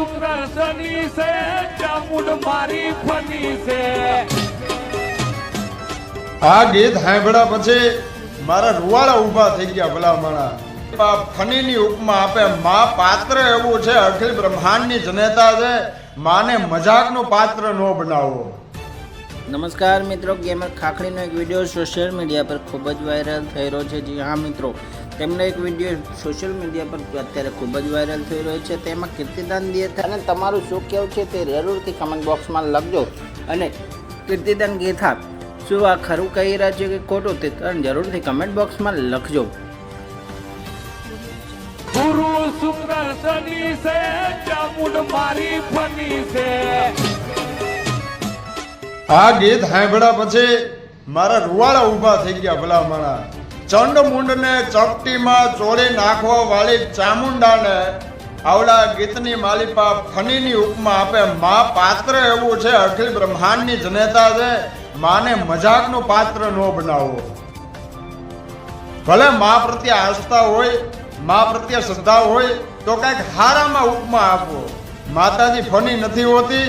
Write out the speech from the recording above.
શુક્ર શનિ છે ચામુંડ મારી ફની છે. આ ગીત સાંભળ્યા પછી મારા રૂવાળા ઊભા થઈ ગયા ભલા માણા આ ફનીની ઉપમા આપે. મા પાત્ર એવું છે અખિલ બ્રહ્માંડની જનેતા છે. માને મજાકનું પાત્ર ન બનાવો. નમસ્કાર મિત્રો ગેમર ખાખડીનો એક વીડિયો સોશિયલ મીડિયા પર ખૂબ જ વાયરલ થઈ રહ્યો છે. જી હા મિત્રો તેમનો એક વીડિયો સોશિયલ મીડિયા પર અત્યારે ખૂબ જ વાયરલ થઈ રહ્યો છે. તેમાં કીર્તિદાન ગેથા અને તમારું શું કહેવું છે તે જરૂરથી કમેન્ટ બોક્સમાં લખજો. અને કીર્તિદાન ગેથા શું આ ખરું કહી રહ્યા છે કે ખોટું તે જરૂરથી કમેન્ટ બોક્સમાં લખજો. ગુરુ શુક્ર શનિ છે ચામુંડ મારી ફની છે. આ ગીત સાંભળ્યા પછી મારા રૂવાડા ઊભા થઈ ગયા ભલા માણા ચંડ મુંડને ચપટીમાં ચોળી નાખવા વાળી ચામુંડાને આવડા ગીતની માલિપા ફનીની ઉપમા આપે. મા પાત્ર એવું છે, અખિલ બ્રહ્માંડની જનેતા છે. માને મજાકનું પાત્ર ન બનાવો ભલે મા પ્રત્યે આસ્થા હોય, મા પ્રત્યે શ્રદ્ધા હોય, તો કંઈક હારામાં ઉપમા આપો. માતાજી ફની નથી હોતી